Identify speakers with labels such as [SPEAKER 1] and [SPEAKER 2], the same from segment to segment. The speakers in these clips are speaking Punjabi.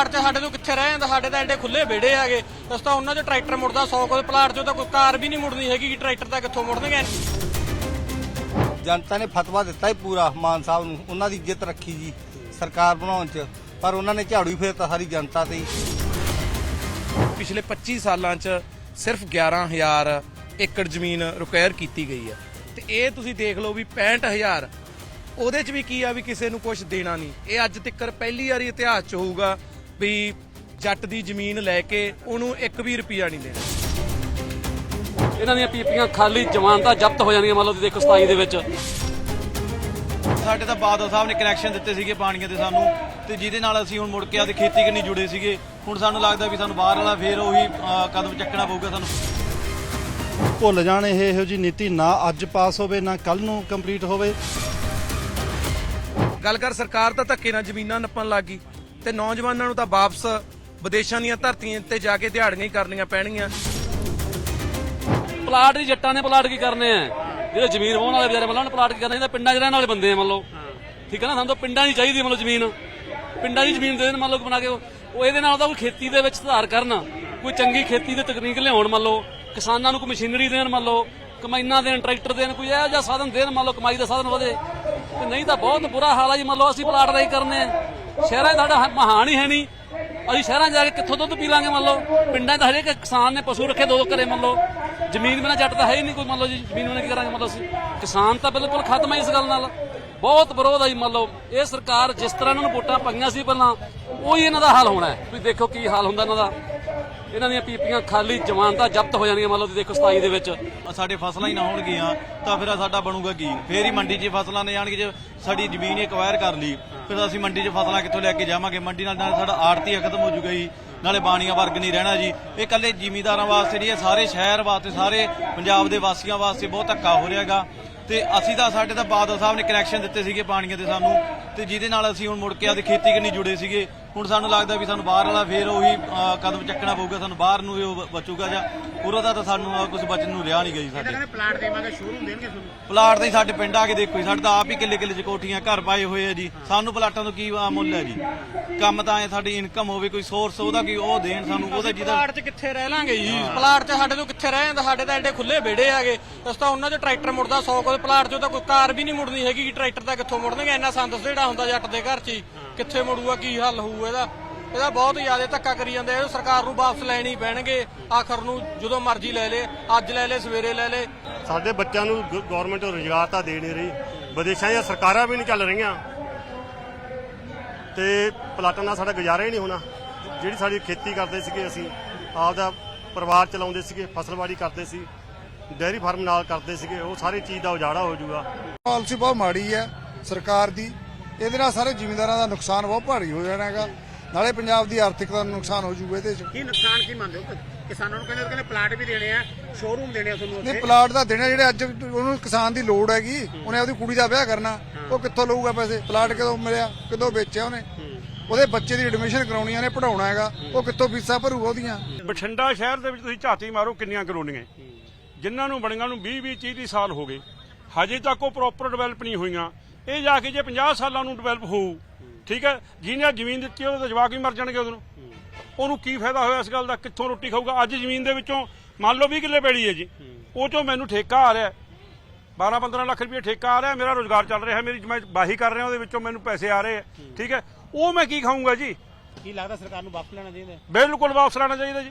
[SPEAKER 1] ਪਲਾਟ 'ਚ ਸਾਡੇ ਤੋਂ ਕਿੱਥੇ ਰਹਿ ਜਾਂਦਾ? ਸਾਡੇ ਤਾਂ ਐਡੇ ਖੁੱਲੇ ਵਿਹੜੇ ਹੈਗੇ। ਉਸ ਤਾਂ ਉਹਨਾਂ 'ਚ ਟਰੈਕਟਰ ਮੁੜਦਾ 100 ਕੋਲ ਪਲਾਟ 'ਚੋਂ ਤਾਂ ਕੋਈ ਕਾਰ ਵੀ ਨਹੀਂ ਮੁੜਨੀ ਹੈਗੀ ਕਿ ਟਰੈਕਟਰ ਤਾਂ ਕਿੱਥੋਂ ਮੁੜਨਗੇ
[SPEAKER 2] ਜਨਤਾ ਨੇ ਫਤਵਾ ਦਿੱਤਾ ਹੀ ਪੂਰਾ ਮਾਨ ਸਾਹਿਬ ਨੂੰ ਉਹਨਾਂ ਦੀ ਇੱਜ਼ਤ ਰੱਖੀ ਜੀ ਸਰਕਾਰ ਬਣਾਉਣ 'ਚ। ਪਰ ਉਹਨਾਂ ਨੇ ਝਾੜੂ ਹੀ ਫੇਰਤਾ ਸਾਰੀ ਜਨਤਾ ਤੇ
[SPEAKER 3] ਪਿਛਲੇ 25 ਸਾਲਾਂ 'ਚ ਸਿਰਫ 11000 ਏਕੜ ਜ਼ਮੀਨ ਰਿਕਵਾਇਰ ਕੀਤੀ ਗਈ ਹੈ। ਤੇ ਇਹ ਤੁਸੀਂ ਦੇਖ ਲਓ ਵੀ 65000 ਉਹਦੇ 'ਚ ਵੀ ਕੀ ਆ ਵੀ ਕਿਸੇ ਨੂੰ ਕੁਝ ਦੇਣਾ ਨਹੀਂ। ਇਹ ਅੱਜ ਤੱਕ ਪਹਿਲੀ ਵਾਰੀ ਇਤਿਹਾਸ 'ਚ ਹੋਊਗਾ ਵੀ ਜੱਟ ਦੀ ਜ਼ਮੀਨ ਲੈ ਕੇ ਉਹਨੂੰ 1 ਵੀ ਰੁਪਿਆ ਨਹੀਂ ਦੇਣਾ।
[SPEAKER 4] ਇਹਨਾਂ ਦੀਆਂ ਪੀਪੀਆਂ ਖਾਲੀ ਜ਼ਮਾਨਤਾਂ ਜ਼ਬਤ ਹੋ ਜਾਣਗੀਆਂ ਮੰਨ ਲਓ ਦੇਖੋ 27 ਦੇ ਵਿੱਚ।
[SPEAKER 5] ਸਾਡੇ ਤਾਂ ਬਾਦਲ ਸਾਹਿਬ ਨੇ ਕਨੈਕਸ਼ਨ ਦਿੱਤੇ ਸੀਗੇ ਪਾਣੀਆਂ ਦੇ ਸਾਨੂੰ ਤੇ ਜਿਹਦੇ ਨਾਲ ਅਸੀਂ ਹੁਣ ਮੁੜ ਕੇ ਆਦੇ ਖੇਤੀ ਕਰਨੀ ਜੁੜੇ ਸੀਗੇ। ਹੁਣ ਸਾਨੂੰ ਲੱਗਦਾ ਵੀ ਸਾਨੂੰ ਬਾਹਰ ਵਾਲਾ ਫੇਰ ਉਹੀ ਕਦਮ ਚੱਕਣਾ ਪਊਗਾ ਸਾਨੂੰ।
[SPEAKER 6] ਭੁੱਲ ਜਾਣ ਇਹ ਇਹੋ ਜੀ ਨੀਤੀ ਨਾ ਅੱਜ ਪਾਸ ਹੋਵੇ ਨਾ ਕੱਲ ਨੂੰ ਕੰਪਲੀਟ ਹੋਵੇ।
[SPEAKER 3] ਗੱਲ ਕਰ ਸਰਕਾਰ ਤਾਂ ਧੱਕੇ ਨਾਲ ਜ਼ਮੀਨਾਂ ਨੱਪਣ ਲੱਗ ਗਈ। ਤੇ ਨੌਜਵਾਨਾਂ ਨੂੰ ਤਾਂ ਵਾਪਸ ਵਿਦੇਸ਼ਾਂ ਦੀਆਂ ਧਰਤੀਆਂ ਤੇ ਜਾ ਕੇ ਦਿਹਾੜੀਆਂ ਹੀ ਕਰਨੀਆਂ ਪੈਣਗੀਆਂ।
[SPEAKER 4] ਪਲਾਟ ਹੀ ਜੱਟਾਂ ਨੇ ਪਲਾਟ ਕੀ ਕਰਨੇ ਆ? ਜਿਹੜੇ ਜ਼ਮੀਨ ਵਾਹੁਣ ਵਾਲੇ ਵਿਚਾਰੇ ਮੱਲਾਂ ਪਲਾਟ ਕੀ ਕਰਨੇ? ਇਹਦਾ ਪਿੰਡਾਂ 'ਚ ਰਹਿਣ ਵਾਲੇ ਬੰਦੇ ਆ ਮੰਨ ਲਓ। ਠੀਕ ਹੈ ਨਾ? ਸਾਨੂੰ ਤਾਂ ਪਿੰਡਾਂ 'ਚ ਚਾਹੀਦੀ ਮੰਨ ਲਓ ਜ਼ਮੀਨ। ਪਿੰਡਾਂ ਦੀ ਜ਼ਮੀਨ ਦੇ ਦੇਣ ਮੰਨ ਲਓ ਬਣਾ ਕੇ ਉਹ। ਇਹਦੇ ਨਾਲ ਤਾਂ ਕੋਈ ਖੇਤੀ ਦੇ ਵਿੱਚ ਸੁਧਾਰ ਕਰਨ। ਕੋਈ ਚੰਗੀ ਖੇਤੀ ਦੀ ਤਕਨੀਕ ਲਿਆਉਣ ਮੰਨ ਲਓ। ਕਿਸਾਨਾਂ ਨੂੰ ਕੋਈ ਮਸ਼ੀਨਰੀ ਦੇਣ ਮੰਨ ਲਓ। ਕਮਾਈਨਾਂ ਦੇਣ, ਟਰੈਕਟਰ ਦੇਣ, ਕੋਈ ਇਹੋ ਜਿਹਾ ਸਾਧਨ ਦੇਣ ਮੰਨ ਲਓ, ਕਮਾਈ ਦਾ ਸਾਧਨ ਵਧੇ। ਤੇ ਨਹੀਂ ਤਾਂ ਬਹੁਤ ਬੁਰਾ ਹਾਲ ਆ ਜੀ, ਮੰਨ ਲਓ ਅਸੀਂ ਪਲਾਟ ਰਾਈ ਕਰਨੇ ਆ। ਸ਼ਹਿਰਾਂ 'ਚ ਸਾਡਾ ਮਹਾਨ ਹੀ ਹੈ ਨਹੀਂ। ਅਸੀਂ ਸ਼ਹਿਰਾਂ 'ਚ ਜਾ ਕੇ ਕਿੱਥੋਂ ਦੁੱਧ ਪੀ ਲਾਂਗੇ ਮੰਨ ਲਓ। ਪਿੰਡਾਂ 'ਚ ਹਰੇਕ ਕਿਸਾਨ ਨੇ ਪਸ਼ੂ ਰੱਖੇ ਦੋ ਦੋ ਘਰੇ ਮੰਨ ਲਓ। ਜ਼ਮੀਨ ਬਿਨਾਂ ਜੱਟ ਤਾਂ ਹੈ ਹੀ ਨਹੀਂ ਕੋਈ ਮੰਨ ਲਓ ਜੀ। ਜ਼ਮੀਨ ਬਿਨਾਂ ਕੀ ਕਰਾਂਗੇ ਮੰਨ ਲਓ ਅਸੀਂ। ਕਿਸਾਨ ਤਾਂ ਬਿਲਕੁਲ ਖਤਮ ਹੈ ਇਸ ਗੱਲ ਨਾਲ। ਬਹੁਤ ਵਿਰੋਧ ਆ ਜੀ ਮੰਨ ਲਓ। ਇਹ ਸਰਕਾਰ ਜਿਸ ਤਰ੍ਹਾਂ ਇਹਨਾਂ ਨੂੰ ਵੋਟਾਂ ਪਾਈਆਂ ਸੀ ਪਹਿਲਾਂ, ਉਹੀ ਇਹਨਾਂ ਦਾ ਹਾਲ ਹੋਣਾ ਹੈ। ਤੁਸੀਂ ਦੇਖੋ ਕੀ ਹਾਲ ਹੁੰਦਾ ਇਹਨਾਂ ਦਾ। ਇਹਨਾਂ ਦੀਆਂ ਪੀਪੀਆਂ ਖਾਲੀ ਜ਼ਮਾਨਤਾਂ ਜ਼ਬਤ ਹੋ ਜਾਣਗੀਆਂ, ਮੰਨ ਲਓ ਤੁਸੀਂ ਦੇਖੋ 27 ਦੇ ਵਿੱਚ।
[SPEAKER 5] ਸਾਡੇ ਫਸਲਾਂ ਹੀ ਨਾ ਹੋਣਗੀਆਂ, ਤਾਂ ਫਿਰ ਸਾਡਾ ਬਣੂਗਾ ਕੀ? ਫੇਰ ਹੀ ਮੰਡੀ 'ਚ ਫਸਲਾਂ ਨੇ ਜਾਣਗੇ, ਜੇ ਸਾਡੀ ਜ਼ਮੀਨ ਹੀ ਐਕਵਾਇਰ ਕਰ ਲਈ, ਫਿਰ ਅਸੀਂ ਮੰਡੀ 'ਚ ਫਸਲਾਂ ਕਿੱਥੋਂ ਲੈ ਕੇ ਜਾਵਾਂਗੇ? ਮੰਡੀ ਨਾਲ ਨਾਲ ਸਾਡਾ ਆੜਤੀ ਖਤਮ ਹੋ ਜੂਗਾ ਜੀ। ਨਾਲੇ ਬਾਣੀਆਂ ਵਰਗ ਨਹੀਂ ਰਹਿਣਾ ਜੀ। ਇਹ ਇਕੱਲੇ ਜ਼ਿਮੀਦਾਰਾਂ ਵਾਸਤੇ ਨਹੀਂ, ਇਹ ਸਾਰੇ ਸ਼ਹਿਰ ਵਾਸਤੇ, ਸਾਰੇ ਪੰਜਾਬ ਦੇ ਵਾਸੀਆਂ ਵਾਸਤੇ ਬਹੁਤ ਧੱਕਾ ਹੋ ਰਿਹਾਗਾ। ਤੇ ਅਸੀਂ ਤਾਂ ਸਾਡੇ ਤਾਂ ਬਾਦਲ ਸਾਹਿਬ ਨੇ ਕਨੈਕਸ਼ਨ ਦਿੱਤੇ ਸੀਗੇ ਪਾਣੀਆਂ ਦੇ ਸਾਨੂੰ, ਤੇ ਜਿਹਦੇ ਨਾਲ ਅਸੀਂ ਹੁਣ ਮੁੜ ਕੇ ਆਦੇ ਖੇਤੀ ਕਰਨੀ ਜੁੜੇ ਸੀਗੇ। ਹੁਣ ਸਾਨੂੰ ਲੱਗਦਾ ਵੀ ਸਾਨੂੰ ਬਾਹਰ ਵਾਲਾ ਫੇਰ ਉਹੀ ਕਦਮ ਚੱਕਣਾ ਪਊਗਾ ਸਾਨੂੰ ਬਾਹਰ ਨੂੰ ਉਹ ਬਚੂਗਾ ਜਾਂ ਪੂਰਾ ਤਾਂ ਤਾਂ ਸਾਨੂੰ ਕੁਝ ਬਚਣ ਨੂੰ ਰਿਹਾ ਨਹੀਂ ਗਈ ਸਾਡੇ।
[SPEAKER 7] ਪਲਾਟ ਦੇਵਾਂਗੇ ਸ਼ੋਰੂਮ ਦੇਣਗੇ ਤੁਹਾਨੂੰ?
[SPEAKER 5] ਪਲਾਟ ਤਾਂ ਹੀ ਸਾਡੇ ਪਿੰਡ ਆ ਕੇ ਦੇਖੋ ਜੀ, ਸਾਡੇ ਤਾਂ ਆਪ ਹੀ ਕਿੱਲੇ ਕਿੱਲੇ ਚ ਕੋਠੀਆਂ ਘਰ ਪਾਏ ਹੋਏ ਆ ਜੀ। ਸਾਨੂੰ ਪਲਾਟਾਂ ਤੋਂ ਕੀ ਮੁੱਲ ਹੈ ਜੀ? ਕੰਮ ਤਾਂ ਐ ਸਾਡੀ ਇਨਕਮ ਹੋਵੇ ਕੋਈ ਸੋਰਸ ਉਹਦਾ ਕੀ ਉਹ ਦੇਣ ਸਾਨੂੰ ਉਹਦਾ ਜਿਹਦਾ
[SPEAKER 1] ਪਲਾਟ 'ਚ ਕਿੱਥੇ ਰਹਿ ਲਾਂਗੇ ਜੀ? ਪਲਾਟ 'ਚ ਸਾਡੇ ਤੋਂ ਕਿੱਥੇ ਰਹਿ ਜਾਂਦਾ? ਸਾਡੇ ਤਾਂ ਐਡੇ ਖੁੱਲੇ ਵਿਹੜੇ ਹੈਗੇ। ਉਸ ਤਾਂ ਉਹਨਾਂ 'ਚ ਟਰੈਕਟਰ ਮੁੜਦਾ 100 ਕੋਲ ਪਲਾਟ 'ਚੋਂ ਤਾਂ ਕੋਈ ਕਾਰ ਵੀ ਨਹੀਂ ਮੁੜਨੀ ਹੈਗੀ ਟਰੈਕਟਰ ਤਾਂ ਕਿੱਥੋਂ ਮੁੜਨਗੇ? ਇੰਨਾ ਸੰਦਸ ਜਿਹੜਾ ਹੁੰਦਾ ਜੱਟ ਦੇ ਘਰ 'ਚ ਹੀ। ਕਿੱਥੇ ਮੁੜੂਗਾ ਕੀ ਹੱਲ ਹੋਊ ਇਹਦਾ? ਇਹਦਾ ਬਹੁਤ ਜ਼ਿਆਦਾ ਧੱਕਾ ਕਰੀ ਜਾਂਦੇ ਆ ਇਹ ਸਰਕਾਰ ਨੂੰ ਵਾਪਸ ਲੈਣੀ ਪੈਣਗੇ। ਆਖਰ ਨੂੰ ਜਦੋਂ ਮਰਜ਼ੀ ਲੈ ਲੇ ਅੱਜ ਲੈ ਲੇ ਸਵੇਰੇ ਲੈ ਲੇ।
[SPEAKER 6] ਸਾਡੇ ਬੱਚਿਆਂ ਨੂੰ ਗਵਰਨਮੈਂਟ ਰੋਜ਼ਗਾਰ ਤਾਂ ਦੇ ਨਹੀਂ ਰਹੀ। ਵਿਦੇਸ਼ਾਂ ਦੀਆਂ ਸਰਕਾਰਾਂ ਵੀ ਨਹੀਂ ਚੱਲ ਰਹੀਆਂ। ਤੇ ਪਲਾਟਾਂ ਨਾਲ ਸਾਡਾ ਗੁਜ਼ਾਰਾ ਹੀ ਨਹੀਂ ਹੋਣਾ। ਜਿਹੜੀ ਸਾਡੀ ਖੇਤੀ ਕਰਦੇ ਸੀਗੇ ਅਸੀਂ ਆਪਦਾ ਪਰਿਵਾਰ ਚਲਾਉਂਦੇ ਸੀਗੇ ਫਸਲਵਾੜੀ ਕਰਦੇ ਸੀ ਡੈਰੀ ਫਾਰਮ ਨਾਲ ਕਰਦੇ ਸੀਗੇ ਉਹ ਸਾਰੀ ਚੀਜ਼ ਦਾ ਉਜਾੜਾ ਹੋ ਜਾਊਗਾ।
[SPEAKER 8] ਪਾਲਿਸੀ ਬਹੁਤ ਮਾੜੀ ਹੈ ਸਰਕਾਰ ਦੀ। ਇਹਦੇ ਨਾਲ ਸਾਰੇ ਜ਼ਿਮੀਂਦਾਰਾਂ ਦਾ ਨੁਕਸਾਨ ਬਹੁਤ ਭਾਰੀ ਹੋ ਜਾਣਾ ਹੈਗਾ। ਨਾਲੇ ਪੰਜਾਬ ਦੀ ਆਰਥਿਕਤਾ ਨੂੰ ਨੁਕਸਾਨ ਹੋ ਜਾਊਗਾ ਇਹਦੇ 'ਚ।
[SPEAKER 7] ਕੀ ਨੁਕਸਾਨ ਕੀ ਮੰਨਦੇ ਹੋ? ਕਿਸਾਨਾਂ ਨੂੰ ਕਹਿੰਦੇ ਕਹਿੰਦੇ ਪਲਾਟ ਵੀ ਦੇਣੇ ਆ ਸ਼ੋਰੂਮ ਦੇਣੇ ਆ ਤੁਹਾਨੂੰ
[SPEAKER 8] ਨਹੀਂ ਪਲਾਟ ਦਾ ਦੇਣਾ ਜਿਹੜੇ ਅੱਜ ਉਹਨੂੰ ਕਿਸਾਨ ਦੀ ਲੋੜ ਹੈਗੀ। ਉਹਨੇ ਆਪਦੀ ਕੁੜੀ ਦਾ ਵਿਆਹ ਕਰਨਾ। ਉਹ ਕਿੱਥੋਂ ਲਊਗਾ ਪੈਸੇ? ਪਲਾਟ ਕਦੋਂ ਮਿਲਿਆ? ਕਦੋਂ ਵੇਚਿਆ ਉਹਨੇ? ਉਹਦੇ ਬੱਚੇ ਦੀ ਐਡਮਿਸ਼ਨ ਕਰਾਉਣੀ ਨੇ ਪੜਾਉਣਾ ਹੈਗਾ। ਉਹ ਕਿੱਥੋਂ ਫੀਸਾਂ ਭਰੂਗਾ ਉਹਦੀਆਂ?
[SPEAKER 9] ਬਠਿੰਡਾ ਸ਼ਹਿਰ ਦੇ ਵਿੱਚ ਤੁਸੀਂ ਝਾਤੀ ਮਾਰੋ ਕਿੰਨੀਆਂ ਕਲੋਨੀਆਂ ਜਿਨ੍ਹਾਂ ਨੂੰ ਬਣੀਆਂ ਨੂੰ 20 20 30 30 ਸਾਲ ਹੋ ਗਏ। ਹਜੇ ਤੱਕ ਉਹ ਪ੍ਰੋਪਰ ਡਿਵੈਲਪ ਨਹੀਂ ਹੋਈਆਂ। ਇਹ ਜਾ ਕੇ ਜੇ 50 ਸਾਲਾਂ ਨੂੰ ਡਿਵੈਲਪ ਹੋਊ ਠੀਕ ਹੈ? ਜਿਹਨੇ ਜ਼ਮੀਨ ਦਿੱਤੀ ਉਹਦੇ ਤਾਂ ਜਵਾਕ ਵੀ ਮਰ ਜਾਣਗੇ ਉਹਨੂੰ ਉਹਨੂੰ ਕੀ ਫਾਇਦਾ ਹੋਇਆ ਇਸ ਗੱਲ ਦਾ? ਕਿੱਥੋਂ ਰੋਟੀ ਖਾਊਗਾ? ਅੱਜ ਜ਼ਮੀਨ ਦੇ ਵਿੱਚੋਂ ਮੰਨ ਲਓ 20 ਕਿੱਲੇ ਪੈਲੀ ਹੈ ਜੀ। ਉਹ ਚੋਂ ਮੈਨੂੰ ਠੇਕਾ ਆ ਰਿਹਾ। 12 15 ਲੱਖ ਰੁਪਏ ਠੇਕਾ ਆ ਰਿਹਾ ਮੇਰਾ ਰੋਜ਼ਗਾਰ ਚੱਲ ਰਿਹਾ ਮੇਰੀ ਮੈਂ ਬਾਹੀ ਕਰ ਰਿਹਾ ਉਹਦੇ ਵਿੱਚੋਂ ਮੈਨੂੰ ਪੈਸੇ ਆ ਰਹੇ ਆ ਠੀਕ ਹੈ? ਉਹ ਮੈਂ ਕੀ ਖਾਊਂਗਾ ਜੀ?
[SPEAKER 7] ਕੀ ਲੱਗਦਾ ਸਰਕਾਰ ਨੂੰ ਵਾਪਸ ਲੈਣਾ ਚਾਹੀਦਾ
[SPEAKER 9] ਬਿਲਕੁਲ ਵਾਪਸ ਲੈਣਾ ਚਾਹੀਦਾ ਜੀ।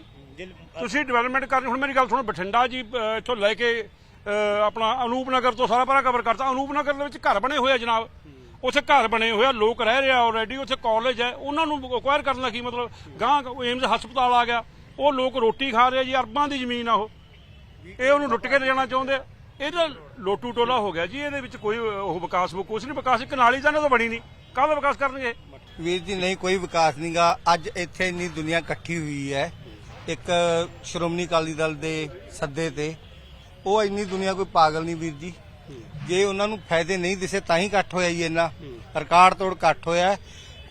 [SPEAKER 9] ਤੁਸੀਂ ਡਿਵੈਲਪਮੈਂਟ ਕਰਨੀ ਹੁਣ ਮੇਰੀ ਗੱਲ ਸੁਣੋ ਬਠਿੰਡਾ ਜੀ ਇੱਥੋਂ ਲੈ ਕੇ ਆਪਣਾ ਅਨੂਪ ਨਗਰ ਤੋਂ ਸਾਰਾ ਪਰਾ ਕਵਰ ਕਰਤਾ। ਅਨੂਪ ਨਗਰ ਦੇ ਵਿੱਚ ਘਰ ਬਣੇ ਹੋਏ ਆ ਜਨਾਬ। ਉੱਥੇ ਘਰ ਬਣੇ ਹੋਏ ਆ, ਲੋਕ ਰਹਿ ਰਹੇ ਆ ਆਲਰੇਡੀ ਉੱਥੇ ਕਾਲਜ ਹੈ। ਉਹਨਾਂ ਨੂੰ ਅਕਵਾਇਰ ਕਰਨ ਦਾ ਕੀ ਮਤਲਬ? ਗਾਂ ਏਮਜ਼ ਹਸਪਤਾਲ ਆ ਗਿਆ। ਉਹ ਲੋਕ ਰੋਟੀ ਖਾ ਰਹੇ ਜੀ, ਅਰਬਾਂ ਦੀ ਜ਼ਮੀਨ ਆ ਉਹ। ਇਹ ਉਹਨੂੰ ਲੁੱਟ ਕੇ ਲੈ ਜਾਣਾ ਚਾਹੁੰਦੇ ਆ। ਇਹਦਾ ਲੋਟੂ ਟੋਲਾ ਹੋ ਗਿਆ ਜੀ, ਇਹਦੇ ਵਿੱਚ ਕੋਈ ਉਹ ਵਿਕਾਸ ਵਿਕੂਸ ਨਹੀਂ, ਵਿਕਾਸ ਇੱਕ ਨਾਲੀ ਤਾਂ ਇਹਨਾਂ ਤੋਂ ਬਣੀ ਨਹੀਂ। ਕਾਹਦਾ ਵਿਕਾਸ ਕਰਨਗੇ?
[SPEAKER 2] ਵੀਰ ਜੀ, ਨਹੀਂ, ਕੋਈ ਵਿਕਾਸ ਨਹੀਂਗਾ ਅੱਜ ਇੱਥੇ ਇੰਨੀ ਦੁਨੀਆ ਇਕੱਠੀ ਹੋਈ ਹੈ। ਇੱਕ ਸ਼੍ਰੋਮਣੀ ਅਕਾਲੀ ਦਲ ਦੇ ਸੱਦੇ ਤੇ ਉਹ ਇੰਨੀ ਦੁਨੀਆ ਕੋਈ ਪਾਗਲ ਨਹੀਂ ਵੀਰ ਜੀ। ਜੇ ਉਹਨਾਂ ਨੂੰ ਫਾਇਦੇ ਨਹੀਂ ਦਿਸੇ ਤਾਂ ਹੀ ਇਕੱਠ ਹੋਇਆ ਜੀ ਇੰਨਾ। ਰਿਕਾਰਡ ਤੋੜ ਇਕੱਠ ਹੋਇਆ।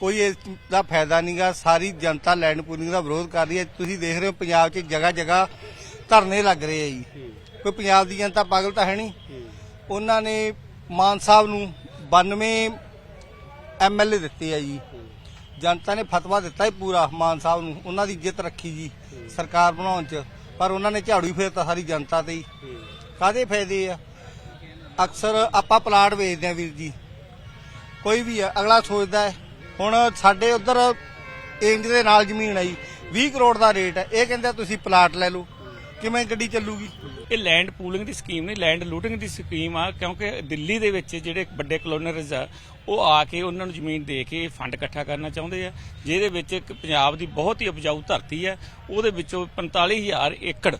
[SPEAKER 2] ਕੋਈ ਇਸ ਦਾ ਫਾਇਦਾ ਨਹੀਂਗਾ। ਸਾਰੀ ਜਨਤਾ ਲੈਂਡ ਪੂਲਿੰਗ ਦਾ ਵਿਰੋਧ ਕਰ ਰਹੀ ਹੈ। ਤੁਸੀਂ ਦੇਖ ਰਹੇ ਹੋ ਪੰਜਾਬ 'ਚ ਜਗ੍ਹਾ ਜਗ੍ਹਾ ਧਰਨੇ ਲੱਗ ਰਹੇ ਆ ਜੀ। ਕੋਈ ਪੰਜਾਬ ਦੀ ਜਨਤਾ ਪਾਗਲ ਤਾਂ ਹੈ ਨਹੀਂ। ਉਹਨਾਂ ਨੇ ਮਾਨ ਸਾਹਿਬ ਨੂੰ 92 ਐਮਐਲਏ ਦਿੱਤੇ ਆ ਜੀ। ਜਨਤਾ ਨੇ ਫਤਵਾ ਦਿੱਤਾ ਹੀ ਪੂਰਾ ਮਾਨ ਸਾਹਿਬ ਨੂੰ। ਉਹਨਾਂ ਦੀ ਇੱਜ਼ਤ ਰੱਖੀ ਜੀ ਸਰਕਾਰ ਬਣਾਉਣ ਚ। ਪਰ ਉਹਨਾਂ ਨੇ ਝਾੜੂ ਹੀ ਫੇਰਤਾ ਸਾਰੀ ਜਨਤਾ ਤੇ ਹੀ। ਕਾਦੇ ਫਾਇਦੇ ਆ? ਅਕਸਰ ਆਪਾਂ ਪਲਾਟ ਵੇਚਦੇ ਆ ਵੀਰ ਜੀ। ਕੋਈ ਵੀ ਹੈ ਅਗਲਾ ਸੋਚਦਾ ਹੈ ਹੁਣ ਸਾਡੇ ਉਧਰ ਇੰਜ ਦੇ ਨਾਲ ਜ਼ਮੀਨ ਆਈ 20 ਕਰੋੜ ਦਾ ਰੇਟ ਹੈ ਇਹ ਕਹਿੰਦੇ ਤੁਸੀਂ ਪਲਾਟ ਲੈ ਲਓ। ਕਿਵੇਂ ਗੱਡੀ ਚੱਲੂਗੀ?
[SPEAKER 10] ਇਹ ਲੈਂਡ ਪੂਲਿੰਗ ਦੀ ਸਕੀਮ ਨਹੀਂ ਲੈਂਡ ਲੂਟਿੰਗ ਦੀ ਸਕੀਮ ਆ, ਕਿਉਂਕਿ ਦਿੱਲੀ ਦੇ ਵਿੱਚ ਜਿਹੜੇ ਵੱਡੇ ਕਲੋਨਰਸ ਆ, ਉਹ ਆ ਕੇ ਉਹਨਾਂ ਨੂੰ ਜ਼ਮੀਨ ਦੇ ਕੇ ਫੰਡ ਇਕੱਠਾ ਕਰਨਾ ਚਾਹੁੰਦੇ ਆ। ਜਿਹਦੇ ਵਿੱਚ ਇੱਕ ਪੰਜਾਬ ਦੀ ਬਹੁਤ ਹੀ ਉਪਜਾਊ ਧਰਤੀ ਹੈ ਉਹਦੇ ਵਿੱਚੋਂ 45000 ਏਕੜ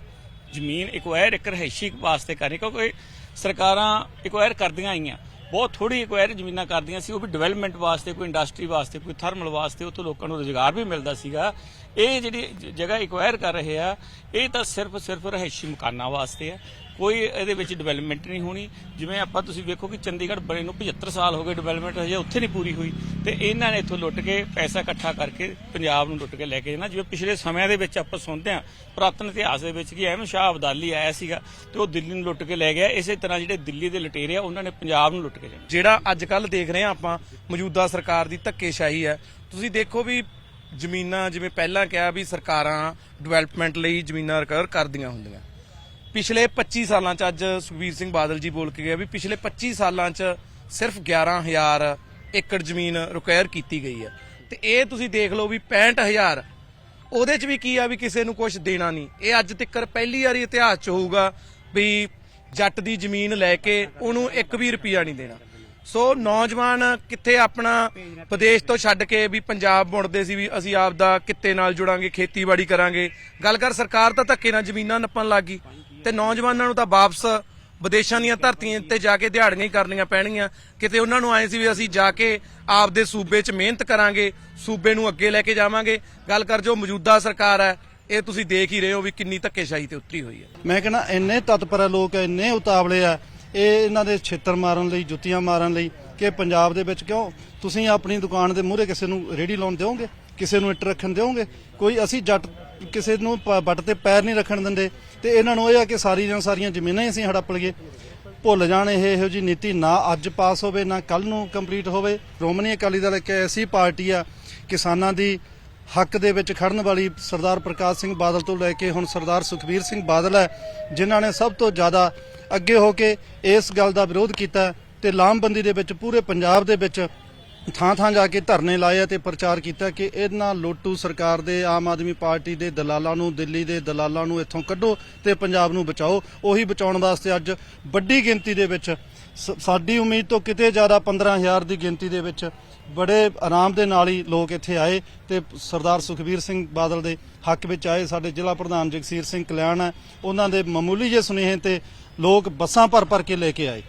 [SPEAKER 10] ਜ਼ਮੀਨ ਐਕਵਾਇਰ ਇੱਕ ਰਹਿਸ਼ੀ ਵਾਸਤੇ ਕਰਨੀ, ਕਿਉਂਕਿ ਸਰਕਾਰਾਂ ਐਕਵਾਇਰ ਕਰਦੀਆਂ ਆਈਆਂ। ਬਹੁਤ ਥੋੜੀ ਐਕਵਾਇਰ ਜ਼ਮੀਨਾਂ ਕਰਦੀਆਂ ਸੀ, ਉਹ ਵੀ ਡਿਵੈਲਪਮੈਂਟ ਵਾਸਤੇ, ਕੋਈ ਇੰਡਸਟਰੀ ਵਾਸਤੇ, ਕੋਈ ਥਰਮਲ ਵਾਸਤੇ, ਉੱਥੋਂ ਲੋਕਾਂ ਨੂੰ ਰੋਜ਼ਗਾਰ ਵੀ ਮਿਲਦਾ ਸੀਗਾ। ਇਹ ਜਿਹੜੀ ਜਗ੍ਹਾ ਐਕਵਾਇਰ ਕਰ ਰਹੇ ਆ, ਇਹ ਤਾਂ ਸਿਰਫ ਸਿਰਫ ਰਹਿਸ਼ੀ ਮਕਾਨਾਂ ਵਾਸਤੇ ਆ। ਕੋਈ ਇਹਦੇ ਵਿੱਚ ਡਿਵੈਲਪਮੈਂਟ ਨਹੀਂ ਹੋਣੀ। ਜਿਵੇਂ ਆਪਾਂ ਤੁਸੀਂ ਵੇਖੋ ਕਿ ਚੰਡੀਗੜ੍ਹ ਬਣੇ ਨੂੰ 75 ਸਾਲ ਹੋ ਗਏ ਡਿਵੈਲਪਮੈਂਟ ਹਜੇ ਉੱਥੇ ਨਹੀਂ ਪੂਰੀ ਹੋਈ। ਤੇ ਇਹਨਾਂ ਨੇ ਇੱਥੋਂ ਲੁੱਟ ਕੇ ਪੈਸਾ ਇਕੱਠਾ ਕਰਕੇ ਪੰਜਾਬ ਨੂੰ ਲੁੱਟ ਕੇ ਲੈ ਕੇ ਜਾਣਾ। ਜਿਵੇਂ ਪਿਛਲੇ ਸਮਿਆਂ ਦੇ ਵਿੱਚ ਆਪਾਂ ਸੁਣਦੇ ਹਾਂ, ਪੁਰਾਤਨ ਇਤਿਹਾਸ ਦੇ ਵਿੱਚ ਕਿ ਅਹਿਮ ਸ਼ਾਹ ਅਬਦਾਲੀ ਆਇਆ ਸੀਗਾ ਤੇ ਉਹ ਦਿੱਲੀ ਨੂੰ ਲੁੱਟ ਕੇ ਲੈ ਗਿਆ। ਇਸੇ ਤਰ੍ਹਾਂ ਜਿਹੜੇ ਦਿੱਲੀ ਦੇ ਲੁਟੇਰੇ ਆ, ਉਹਨਾਂ ਨੇ ਪੰਜਾਬ ਨੂੰ ਲੁੱਟ ਕੇ ਜਾਣਾ।
[SPEAKER 3] ਜਿਹੜਾ ਅੱਜ ਕੱਲ ਦੇਖ ਰਹੇ ਆ ਆਪਾਂ, ਮੌਜੂਦਾ ਸਰਕਾਰ ਦੀ ਧੱਕੇਸ਼ਾਹੀ ਹੈ। ਤੁਸੀਂ ਦੇਖੋ ਵੀ ਜ਼ਮੀਨਾਂ ਜਿਵੇਂ ਪਹਿਲਾਂ ਕਿਹਾ ਵੀ ਸਰਕਾਰਾਂ ਡਿਵੈਲਪਮੈਂਟ ਲਈ ਜ਼ਮੀਨਾਂ ਰਿਕਵਰ ਕਰਦੀਆਂ ਹੁੰਦੀਆਂ। ਪਿਛਲੇ 25 ਸਾਲਾਂ ਚ ਅੱਜ ਸੁਖਬੀਰ ਸਿੰਘ ਬਾਦਲ ਜੀ ਬੋਲ ਕੇ ਗਏ ਵੀ ਪਿਛਲੇ 25 ਸਾਲਾਂ ਚ ਸਿਰਫ 11000 ਏਕੜ ਜ਼ਮੀਨ ਰਿਕਵਾਇਰ ਕੀਤੀ ਗਈ ਹੈ। ਤੇ ਇਹ ਤੁਸੀਂ ਦੇਖ ਲਓ ਵੀ 65000 ਉਹਦੇ ਚ ਵੀ ਕੀ ਆ ਵੀ ਕਿਸੇ ਨੂੰ ਕੁਝ ਦੇਣਾ ਨਹੀਂ। ਇਹ ਅੱਜ ਤੱਕ ਪਹਿਲੀ ਵਾਰੀ ਇਤਿਹਾਸ ਚ ਹੋਊਗਾ ਵੀ ਜੱਟ ਦੀ ਜ਼ਮੀਨ ਲੈ ਕੇ ਉਹਨੂੰ 1 ਵੀ ਰੁਪਿਆ ਨਹੀਂ ਦੇਣਾ। ਸੋ ਨੌਜਵਾਨ ਕਿੱਥੇ ਆਪਣਾ ਵਿਦੇਸ਼ ਤੋਂ ਛੱਡ ਕੇ ਵੀ ਪੰਜਾਬ ਮੁੜਦੇ ਸੀ ਵੀ ਅਸੀਂ ਆਪ ਦਾ ਕਿੱਤੇ ਨਾਲ ਜੁੜਾਂਗੇ, ਖੇਤੀਬਾੜੀ ਕਰਾਂਗੇ। ਗੱਲ ਕਰ ਸਰਕਾਰ ਤਾਂ ਧੱਕੇ ਨਾਲ ਜ਼ਮੀਨਾਂ ਨੱਪਣ ਲੱਗ ਗਈ। ਤੇ ਨੌਜਵਾਨਾਂ ਨੂੰ ਤਾਂ ਵਾਪਸ ਵਿਦੇਸ਼ਾਂ ਦੀਆਂ ਧਰਤੀਆਂ ਤੇ ਜਾ ਕੇ ਦਿਹਾੜੀਆਂ ਹੀ ਕਰਨੀਆਂ ਪੈਣਗੀਆਂ। ਕਿਤੇ ਉਹਨਾਂ ਨੂੰ ਆਏ ਸੀ ਵੀ ਅਸੀਂ ਜਾ ਕੇ ਆਪਦੇ ਸੂਬੇ 'ਚ ਮਿਹਨਤ ਕਰਾਂਗੇ, ਸੂਬੇ ਨੂੰ ਅੱਗੇ ਲੈ ਕੇ ਜਾਵਾਂਗੇ। ਗੱਲ ਕਰ ਜੋ ਮੌਜੂਦਾ ਸਰਕਾਰ ਹੈ, ਇਹ ਤੁਸੀਂ ਦੇਖ ਹੀ ਰਹੇ ਹੋ ਵੀ ਕਿੰਨੀ ਧੱਕੇਸ਼ਾਹੀ ਤੇ ਉਤਰੀ ਹੋਈ ਹੈ।
[SPEAKER 11] ਮੈਂ ਕਹਿੰਦਾ ਇੰਨੇ ਤਤਪਰ ਆ ਲੋਕ, ਇੰਨੇ ਉਤਾਵਲੇ ਆ, ਇਹ ਇਹਨਾਂ ਦੇ ਛੇਤਰ ਮਾਰਨ ਲਈ, ਜੁੱਤੀਆਂ ਮਾਰਨ ਲਈ ਕਿ ਪੰਜਾਬ ਦੇ ਵਿੱਚ ਕਿਉਂ? ਤੁਸੀਂ ਆਪਣੀ ਦੁਕਾਨ ਦੇ ਮੂਹਰੇ ਕਿਸੇ ਨੂੰ ਰੇੜੀ ਲਾਉਣ ਦਿਓਗੇ? ਕਿਸੇ ਨੂੰ ਇੱਟ ਰੱਖਣ ਦਿਓਗੇ? ਕੋਈ ਅਸੀਂ ਜੱਟ ਕਿਸੇ ਨੂੰ ਪ- ਵੱਟ ਤੇ ਪੈਰ ਨਹੀਂ ਰੱਖਣ ਦਿੰਦੇ। ਤੇ ਇਹਨਾਂ ਨੂੰ ਇਹ ਆ ਕਿ ਸਾਰੀ ਦੀਆਂ ਸਾਰੀਆਂ ਜ਼ਮੀਨਾਂ ਹੀ ਅਸੀਂ ਹੜੱਪ ਲਈਏ। ਭੁੱਲ ਜਾਣ ਇਹ ਇਹੋ ਜੀ ਨੀਤੀ ਨਾ ਅੱਜ ਪਾਸ ਹੋਵੇ, ਨਾ ਕੱਲ ਨੂੰ ਕੰਪਲੀਟ ਹੋਵੇ। ਸ਼੍ਰੋਮਣੀ ਅਕਾਲੀ ਦਲ ਇੱਕ ਐਸੀ ਪਾਰਟੀ ਆ, ਕਿਸਾਨਾਂ ਦੀ ਹੱਕ ਦੇ ਵਿੱਚ ਖੜਨ ਵਾਲੀ ਸਰਦਾਰ ਪ੍ਰਕਾਸ਼ ਸਿੰਘ ਬਾਦਲ ਤੋਂ ਲੈ ਕੇ ਹੁਣ ਸਰਦਾਰ ਸੁਖਬੀਰ ਸਿੰਘ ਬਾਦਲ ਹੈ, ਜਿਨ੍ਹਾਂ ਨੇ ਸਭ ਤੋਂ ਜ਼ਿਆਦਾ ਅੱਗੇ ਹੋ ਕੇ ਇਸ ਗੱਲ ਦਾ ਵਿਰੋਧ ਕੀਤਾ ਤੇ ਲਾਮਬੰਦੀ ਦੇ ਵਿੱਚ ਪੂਰੇ ਪੰਜਾਬ ਦੇ ਵਿੱਚ ਥਾਂ ਥਾਂ ਜਾ ਕੇ ਧਰਨੇ ਲਾਏ ਆ ਤੇ ਪ੍ਰਚਾਰ ਕੀਤਾ ਕਿ ਇਹਨਾਂ ਲੋਟੂ ਸਰਕਾਰ ਦੇ ਆਮ ਆਦਮੀ ਪਾਰਟੀ ਦੇ ਦਲਾਲਾਂ ਨੂੰ, ਦਿੱਲੀ ਦੇ ਦਲਾਲਾਂ ਨੂੰ ਇੱਥੋਂ ਕੱਢੋ ਤੇ ਪੰਜਾਬ ਨੂੰ ਬਚਾਓ। ਉਹੀ ਬਚਾਉਣ ਵਾਸਤੇ ਅੱਜ ਵੱਡੀ ਗਿਣਤੀ ਦੇ ਵਿੱਚ ਸ- ਸਾਡੀ ਉਮੀਦ ਤੋਂ ਕਿਤੇ ਜ਼ਿਆਦਾ 15000 ਦੀ ਗਿਣਤੀ ਦੇ ਵਿੱਚ ਬੜੇ ਆਰਾਮ ਦੇ ਨਾਲ ਹੀ ਲੋਕ ਇੱਥੇ ਆਏ ਤੇ ਸਰਦਾਰ ਸੁਖਬੀਰ ਸਿੰਘ ਬਾਦਲ ਦੇ ਹੱਕ ਵਿੱਚ ਆਏ। ਸਾਡੇ ਜ਼ਿਲ੍ਹਾ ਪ੍ਰਧਾਨ ਜਗਸੀਰ ਸਿੰਘ ਕਲਿਆਣ ਹੈ। ਉਹਨਾਂ ਦੇ ਮਾਮੂਲੀ ਜੇ ਸੁਨੇਹੇ ਤੇ ਲੋਕ ਬੱਸਾਂ ਭਰ ਭਰ ਕੇ ਲੈ ਕੇ ਆਏ।